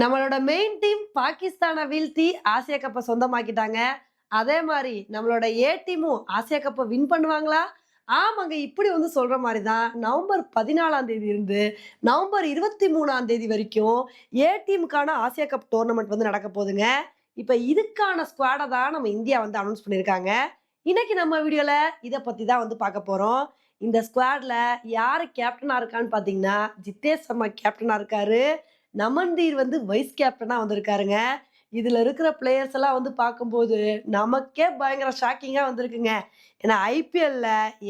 நம்மளோட main team பாகிஸ்தானை வீழ்த்தி ஆசியா கப்பை சொந்தமாக்கிட்டாங்க. அதே மாதிரி நம்மளோட ஏ டீமும் ஆசியா கப்பை வின் பண்ணுவாங்களா? ஆமாங்க இப்படி வந்து சொல்ற மாதிரி தான் நவம்பர் பதினாலாம் தேதி இருந்து நவம்பர் இருபத்தி மூணாம் தேதி வரைக்கும் ஏ டீமுக்கான ஆசியா கப் டோர்னமெண்ட் வந்து நடக்க போகுதுங்க. இப்போ இதுக்கான ஸ்குவாடை தான் நம்ம இந்தியா வந்து அனௌன்ஸ் பண்ணியிருக்காங்க. இன்னைக்கு நம்ம வீடியோல இதை பத்தி தான் வந்து பார்க்க போறோம். இந்த ஸ்குவாட்ல யார் கேப்டனா இருக்கான்னு பாத்தீங்கன்னா ஜித்தேஷ் சர்மா கேப்டனா இருக்காரு. நமன்தீர் வந்து வைஸ் கேப்டனா வந்திருக்காருங்க. இதுல இருக்கிற பிளேயர்ஸ் எல்லாம் வந்து பார்க்கும்போது நமக்கே பயங்கர ஷாக்கிங்கா வந்திருக்குங்க. ஏன்னா ஐபிஎல்ல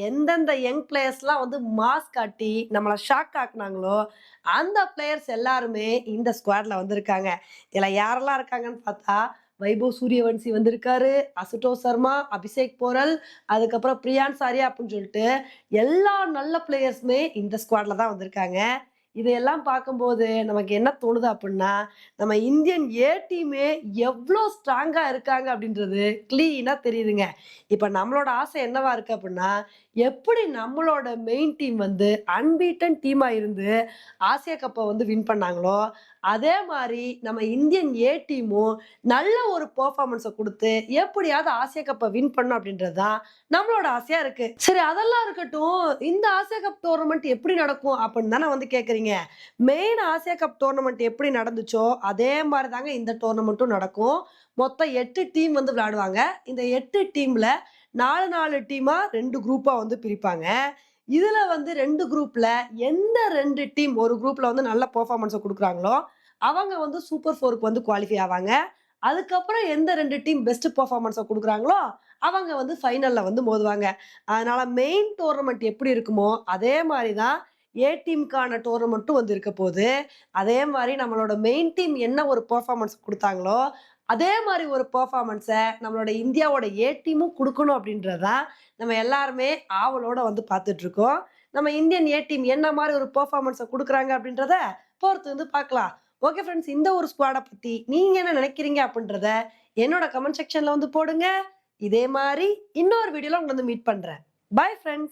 எந்தெந்த யங் பிளேயர்ஸ்லாம் வந்து மாஸ் காட்டி நம்மளை ஷாக் ஆக்குனாங்களோ அந்த பிளேயர்ஸ் எல்லாருமே இந்த ஸ்குவாட்ல வந்திருக்காங்க. இதுல யாரெல்லாம் இருக்காங்கன்னு பார்த்தா வைபவ் சூரியவன்சி வந்திருக்காரு அசுட்டோ சர்மா அபிஷேக் போரல் அதுக்கப்புறம் பிரியான் சாரியா அப்படின்னு சொல்லிட்டு எல்லா நல்ல பிளேயர்ஸுமே இந்த ஸ்குவாட்ல தான் வந்திருக்காங்க. இதையெல்லாம் பார்க்கும்போது நமக்கு என்ன தோணுது அப்படின்னா நம்ம இந்தியன் ஏ டீமே எவ்வளோ ஸ்ட்ராங்காக இருக்காங்க அப்படின்றது க்ளீனாக தெரியுதுங்க. இப்போ நம்மளோட ஆசை என்னவா இருக்கு அப்படின்னா எப்படி நம்மளோட மெயின் டீம் வந்து அன்பீட்டன் டீமாக இருந்து ஆசியா கப்பை வந்து வின் பண்ணாங்களோ அதே மாதிரி நம்ம இந்தியன் ஏ டீமும் நல்ல ஒரு பெர்ஃபார்மன்ஸை கொடுத்து எப்படியாவது ஆசிய கப்பை வின் பண்ணும் அப்படின்றது தான் நம்மளோட ஆசையாக இருக்குது சரி அதெல்லாம் இருக்கட்டும். இந்த ஆசிய கப் டோர்னமெண்ட் எப்படி நடக்கும் அப்படின்னு தானே வந்து கேட்குறீங்க மெயின் ஆசிய கப் டோர்னமெண்ட் எப்படி நடந்துச்சோ அதே மாதிரி தாங்க இந்த டோர்னமெண்ட்டும் நடக்கும். மொத்தம் எட்டு டீம் வந்து விளையாடுவாங்க. இந்த எட்டு டீமில் நாலு நாலு டீமாக ரெண்டு குரூப்பாக வந்து பிரிப்பாங்க. இதுல வந்து ரெண்டு குரூப்ல எந்த ரெண்டு டீம் ஒரு குரூப்ல வந்து நல்ல பெர்ஃபார்மன்ஸை கொடுக்குறாங்களோ அவங்க வந்து சூப்பர் ஃபோருக்கு வந்து குவாலிஃபை ஆவாங்க. அதுக்கப்புறம் எந்த ரெண்டு டீம் பெஸ்ட் பர்ஃபார்மன்ஸை கொடுக்குறாங்களோ அவங்க வந்து ஃபைனலில் வந்து மோதுவாங்க. அதனால மெயின் டோர்னமெண்ட் எப்படி இருக்குமோ அதே மாதிரி தான் ஏ டீமுக்கான டோர்னமெண்ட்டும் வந்து இருக்க போகுது. அதே மாதிரி நம்மளோட மெயின் டீம் என்ன ஒரு பர்ஃபார்மன்ஸ் கொடுத்தாங்களோ அதே மாதிரி ஒரு பெர்ஃபார்மன்ஸை நம்மளோட இந்தியாவோட ஏ டீமும் கொடுக்கணும் அப்படின்றதான் நம்ம எல்லாருமே ஆவலோட வந்து பார்த்துட்ருக்கோம் நம்ம இந்தியன் ஏ டீம் என்ன மாதிரி ஒரு பெர்ஃபார்மன்ஸை கொடுக்குறாங்க அப்படின்றத பொறுத்து வந்து பார்க்கலாம். ஓகே ஃப்ரெண்ட்ஸ் இந்த ஒரு ஸ்குவாடை பற்றி நீங்கள் என்ன நினைக்கிறீங்க அப்படின்றத என்னோட கமெண்ட் செக்ஷனில் வந்து போடுங்க. இதே மாதிரி இன்னொரு வீடியோவில் உங்களை வந்து மீட் பண்ணுறேன் பாய் ஃப்ரெண்ட்ஸ்